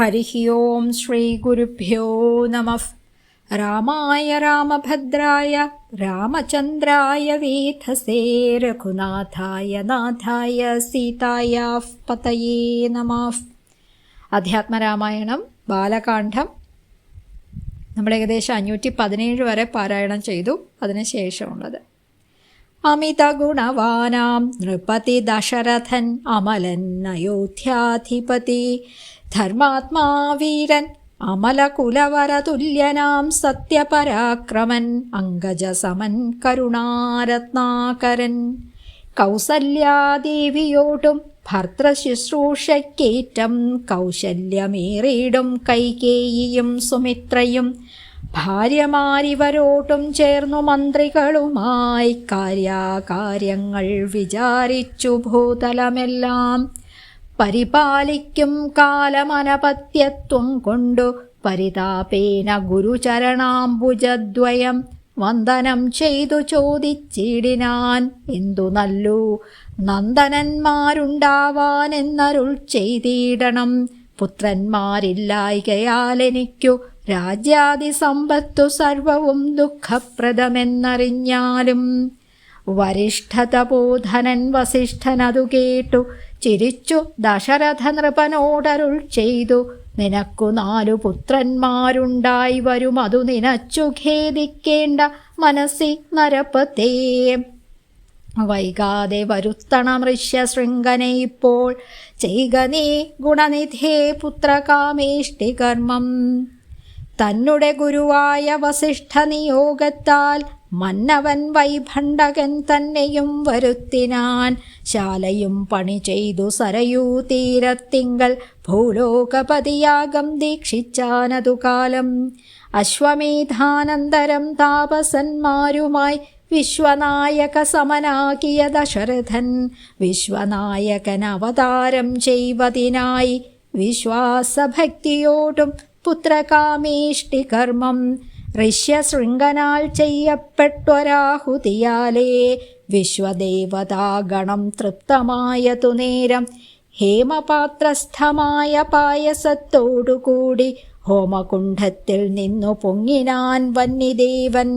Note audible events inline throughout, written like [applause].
हरिः ओं श्रीगुरुभ्यो नमः रामाय रामभद्राय रामचन्द्राय वीथसे रघुनाथाय नाथाय सीतायाः पतये नमः അധ്യാത്മരാമായണം ബാലകാന്ഡം. നമ്മൾ ഏകദേശം അഞ്ഞൂറ്റി പതിനേഴ് വരെ പാരായണം ചെയ്തു. അതിനുശേഷമുള്ളത് അമിത ഗുണവാനാം നൃപതി ദശരഥൻ അമലൻ അയോധ്യാധിപതി. ധർമാത്മാ വീരൻ അമലകുലവരതുല്യനാം സത്യപരാക്രമൻ അങ്കജസമൻ കരുണാരത്നാകരൻ. കൗസല്യാദേവിയോടും ഭർത്തൃശുശ്രൂഷയ്ക്കേറ്റം കൗശല്യമേറിയിടും കൈകേയിയും സുമിത്രയും. ഭാര്യമാരിവരോടും ചേർന്നു മന്ത്രികളുമായി കാര്യാകാര്യങ്ങൾ വിചാരിച്ചു ഭൂതലമെല്ലാം. പരിപാലിക്കും കാലമനപത്യത്വം കൊണ്ടു പരിതാപേന ഗുരുചരണാംബുജദ്വയം. വന്ദനം ചെയ്തു ചോദിച്ചിടിനാൻ എന്തു നല്ലു? നന്ദനന്മാരുണ്ടാവാൻ എന്നരുൾ ചെയ്തിടണം. പുത്രന്മാരില്ലായികയാൽ എനിക്കു രാജ്യാദി സമ്പത്തു സർവവും ദുഃഖപ്രദമെന്നറിഞ്ഞാലും വരിഷ്ഠതബോധനൻ വസിഷ്ഠനതു കേട്ടു. ചിരിച്ചു ദശരഥ നൃപനോടരുൾ ചെയ്തു. നിനക്കു നാലു പുത്രന്മാരുണ്ടായി വരും. അതു നിനച്ചു ഖേദിക്കേണ്ട മനസ്സി നരപത്തേ വൈകാതെ വരുത്തണം ഋഷ്യശൃംഖനെ ഇപ്പോൾ. ചെയ്ക നീ ഗുണനിധേ പുത്രകാമേഷ്ടി കർമ്മം തന്നുടെ ഗുരുവായ വസിഷ്ഠ നിയോഗത്താൽ മന്നവൻ വൈഭണ്ഡകൻ തന്നെയും വരുത്തിനാൻ. ശാലയും പണി ചെയ്തു സരയൂ തീരത്തിങ്കൽ. ഭൂലോകപതിയാകം ദീക്ഷിച്ചാനതു കാലം. അശ്വമേധാനന്തരം താപസന്മാരുമായി വിശ്വനായക സമനാക്കിയ ദശരഥൻ. വിശ്വനായകൻ അവതാരം ചെയ്വതിനായി വിശ്വാസഭക്തിയോടും പുത്രകാമേഷ്ടി കർമ്മം ഋഷ്യശൃംഖനാൽ ചെയ്യപ്പെട്ടൊരാഹുതിയാലേ വിശ്വദേവതാഗണം തൃപ്തമായതു നേരം ഹേമപാത്രസ്ഥമായ പായസത്തോടുകൂടി ഹോമകുണ്ഠത്തിൽ നിന്നു പൊങ്ങിനാൻ വന്നിദേവൻ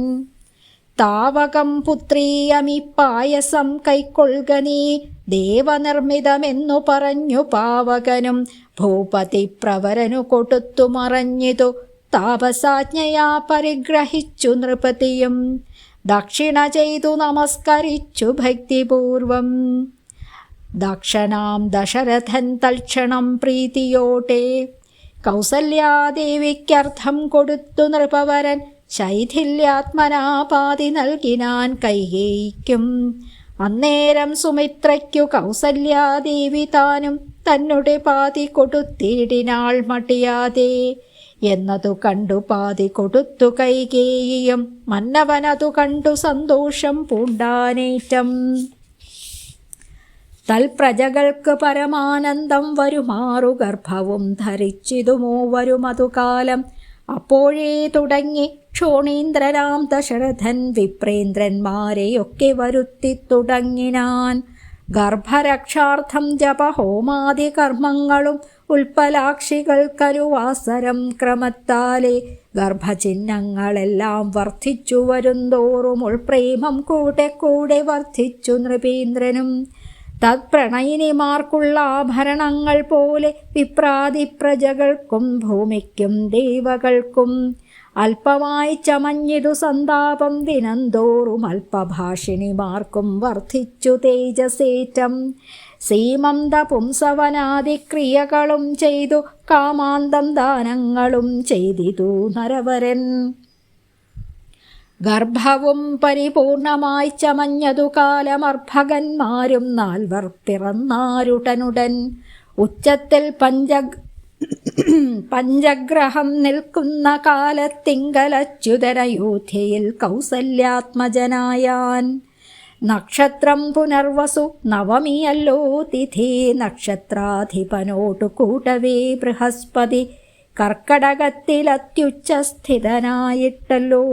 താവകം പുത്രീയമി പായസം കൈക്കൊള്ളുക നീ. ദേവനിർമ്മിതമെന്നു പറഞ്ഞു പാവകനും ഭൂപതി പ്രവരനു കൊടുത്തു മറഞ്ഞിതു. താപസാജ്ഞയാ പരിഗ്രഹിച്ചു നൃപതിയും. ദക്ഷിണ ചെയ്തു നമസ്കരിച്ചു ഭക്തിപൂർവം. ദക്ഷണാം ദശരഥൻ തൽക്ഷണം പ്രീതിയോട്ടെ കൗസല്യാദേവിക്കർത്ഥം കൊടുത്തു നൃപവരൻ ശൈഥില്യാത്മനാപാതി നൽകിനാൻ കൈകേയിക്കും. അന്നേരം സുമിത്രയ്ക്കു കൗസല്യാദേവി താനും തന്നെ പാതി കൊടുത്തിടിനാൾ മടിയാതെ എന്നതു കണ്ടു പാതി കൊടുത്തു കൈകേയിയും മന്നവനതു കണ്ടു സന്തോഷം പൂണ്ടാനേറ്റം. തൽപ്രജകൾക്ക് പരമാനന്ദം വരുമാറു ഗർഭവും ധരിച്ചിതു മൂവരുമതു കാലം. അപ്പോഴേ തുടങ്ങി ക്ഷോണീന്ദ്രനാം ദശരഥൻ വിപ്രേന്ദ്രന്മാരെയൊക്കെ വരുത്തി തുടങ്ങിനാൻ. ഗർഭരക്ഷാർത്ഥം ജപഹോമാദി കർമ്മങ്ങളും ഉൽപ്പലാക്ഷികൾക്കരുവാസരം ക്രമത്താലെ ഗർഭചിഹ്നങ്ങളെല്ലാം വർദ്ധിച്ചു വരുന്തോറും ഉൾപ്രേമം കൂടെ കൂടെ വർദ്ധിച്ചു നൃപീന്ദ്രനും. തത്പ്രണയിനിമാർക്കുള്ള ആഭരണങ്ങൾ പോലെ വിപ്രാതി പ്രജകൾക്കും ഭൂമിക്കും ദേവകൾക്കും അല്പമായി ചമഞ്ഞിതു സന്താപം ദിനംതോറും അല്പഭാഷിണിമാർക്കും വർദ്ധിച്ചു തേജസേറ്റം. സീമന്ത പുംസവനാദിക്രിയകളും ചെയ്തു കാമാന്തം ദാനങ്ങളും ചെയ്തിതു നരവരൻ. ഗർഭവും പരിപൂർണമായി ചമഞ്ഞതു കാലമർഭകന്മാരും നാൽവർ പിറന്നാരുടനുടൻ. ഉച്ചത്തിൽ പഞ്ച [clears throat] പഞ്ചഗ്രഹം നിൽക്കുന്ന കാലത്തിങ്കലച്യുതരയോധ്യയിൽ കൗസല്യാത്മജനായാൻ. നക്ഷത്രം പുനർവസു. നവമിയല്ലോ തിഥി. നക്ഷത്രാധിപനോട്ടു കൂട്ടവേ ബൃഹസ്പതി. കർക്കടകത്തിലത്യുച്ചസ്ഥിതനായിട്ടല്ലോ.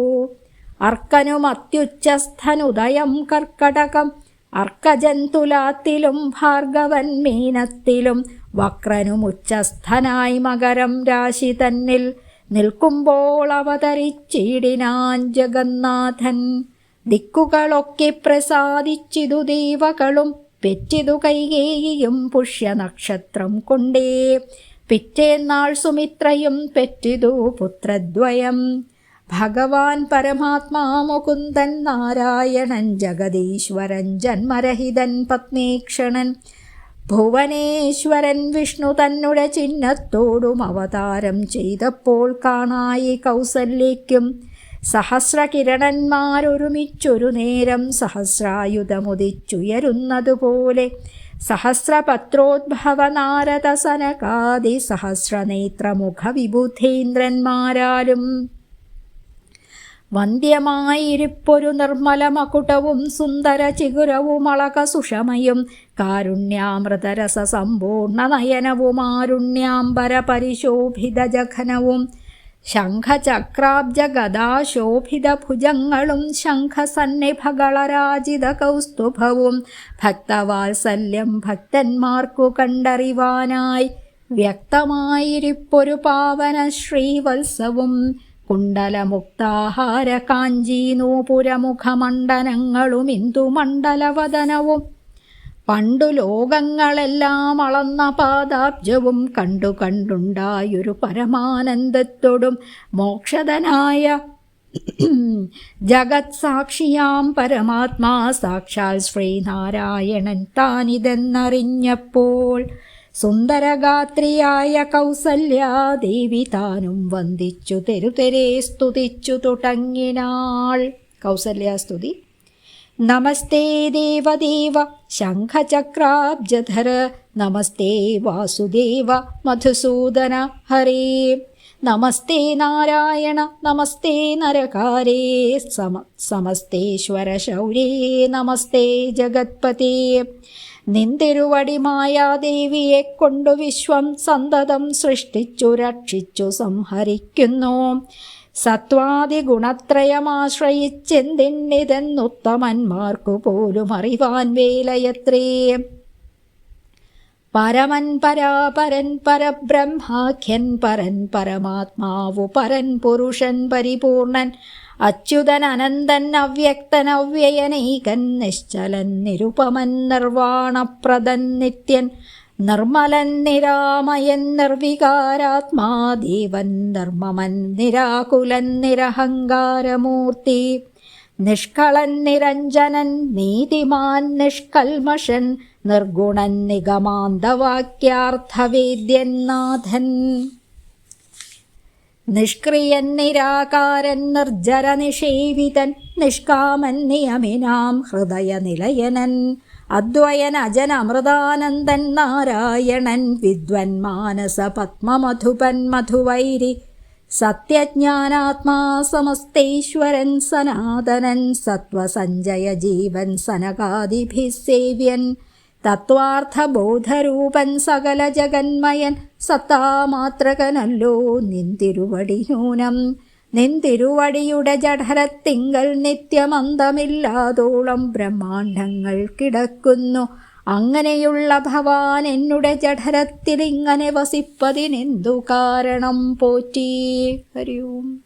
അർക്കനും അത്യുച്ചസ്ഥനുദയം കർക്കടകം. അർക്കജന്തുലാത്തിലും ഭാർഗവൻ മീനത്തിലും. വക്രനും ഉച്ചസ്ഥനായി മകരം രാശി തന്നിൽ. നിൽക്കുമ്പോൾ അവതരിച്ചിടിനാൻ ജഗന്നാഥൻ. ദിക്കുകളൊക്കെ പ്രസാദിച്ചിതു ദേവകളും പെറ്റിതു കൈകേയും പുഷ്യനക്ഷത്രം കൊണ്ടേ. പിറ്റേന്നാൾ സുമിത്രയും പെറ്റിതു പുത്രദ്വയം. ഭഗവാൻ പരമാത്മാ മുകുന്ദൻ നാരായണൻ ജഗദീശ്വരൻ ജന്മരഹിതൻ പത്നീക്ഷണൻ ഭുവനേശ്വരൻ വിഷ്ണു തന്നുടെ ചിഹ്നത്തോടും അവതാരം ചെയ്തപ്പോൾ കാണായി കൗസല്യയ്ക്കും സഹസ്രകിരണന്മാരൊരുമിച്ചൊരു നേരം സഹസ്രായുധമുദിച്ചുയരുന്നതുപോലെ സഹസ്രപത്രോദ്ഭവനാരദസനകാതി നാരദ സഹസ്രനേത്രമുഖ വിബുധീന്ദ്രന്മാരാലും വന്ധ്യമായിരിപ്പൊരു നിർമ്മലമകുടവും സുന്ദര ചിഗുരവും അളക സുഷമയും കാരുണ്യാമൃതരസ നയനവുമാരുണ്യാംബര പരിശോഭിത ജഘനവും ശംഖചക്രാബ്ജ ഗദാശോഭിത ഭുജങ്ങളും ശംഖസന്നിഭകളരാജിത കൗസ്തുഭവും ഭക്തവാത്സല്യം ഭക്തന്മാർക്കു കണ്ടറിവാനായി വ്യക്തമായിരിപ്പൊരു പാവന ശ്രീവത്സവും കുണ്ടലമുക്താഹാര കാഞ്ചീനൂപുരമുഖമണ്ഡലങ്ങളും ഇന്ദുമണ്ഡലവദനവും പണ്ടു ലോകങ്ങളെല്ലാം അളന്ന പാദാബ്ജവും കണ്ടു കണ്ടുണ്ടായൊരു പരമാനന്ദത്തോടും മോക്ഷതനായ ജഗത് സാക്ഷിയാം പരമാത്മാ സാക്ഷാൽ ശ്രീനാരായണൻ താനിതെന്നറിഞ്ഞപ്പോൾ സുന്ദരഗാത്രിയായ കൗസല്യാദേവി താനും വന്ദിച്ചു തെരുതെരെ സ്തുതിച്ചു തുടങ്ങിനാൾ. കൗസല്യാസ്തുതി. നമസ്തേ ദേവദേവ ശംഖചക്രാബ്ജധര. നമസ്തേ വാസുദേവ മധുസൂദന. ഹരേ. നമസ്തേ നാരായണ. നമസ്തേ നരകാരേ. സമ സമസ്തേശ്വര ശൗരേ. നമസ്തേ ജഗത്പതേ. നിന്തിരുവടി മായാദേവിയെ കൊണ്ടു വിശ്വം സന്തതം സൃഷ്ടിച്ചു രക്ഷിച്ചു സംഹരിക്കുന്നു. സത്വാദി ഗുണത്രയമാശ്രയിച്ചെന്തിന്നിതെന്നുത്തമന്മാർക്കു പോലും അറിവാൻ വേലയത്രേ. പരമൻ പരാപരൻ പരബ്രഹ്മാഖ്യൻ പരൻ പരമാത്മാവു പരൻ പുരുഷൻ പരിപൂർണൻ അച്യുതൻ അനന്തൻ അവ്യക്തൻ അവ്യയനൈകൻ നിശ്ചലൻ നിരുപമൻ നിർവാണപ്രദൻ നിത്യൻ നിർമ്മലൻ നിരാമയൻ നിർവികാരാത്മാ ദേവൻ നിർമ്മമൻ നിരാകുലൻ നിരഹങ്കാരമൂർത്തി. നിഷ്കളൻ നിരഞ്ജനൻ നീതിമാൻ നിഷ്കൽമഷൻ നിർഗുണൻ നിഗമാന്തവാക്യാർത്ഥവേദ്യൻ നാഥൻ. നിഷ്ക്രിയൻ നിരാകാരൻ നിർജര നിഷേവിതൻ നിഷ്കാമൻ നിയമിനാം ഹൃദയനിലയനൻ. അദ്വയൻ അജന അമൃതാനന്ദൻ നാരായണൻ വിദ്വൻ മാനസ പത്മമധുപൻ മധുവൈരി സത്യജ്ഞാനാത്മാ സമസ്തേശ്വരൻ സനാതനൻ സത്വസഞ്ജയ ജീവൻ സനകാദിഭി സേവ്യൻ തത്വാർത്ഥബോധരൂപൻ സകല ജഗന്മയൻ സത്താമാത്രകനല്ലോ നിന്തിരുവടി നൂനം നിന്തിരുവടിയുടെ ജഠരത്തിങ്കൽ നിത്യമന്തമില്ലാതോളം ബ്രഹ്മാണ്ഡങ്ങൾ കിടക്കുന്നു. അങ്ങനെയുള്ള ഭവാൻ എന്നുടെ ജഠരത്തിൽ ഇങ്ങനെ വസിപ്പതിനെന്തു കാരണം പോറ്റി? ഹരി ഓം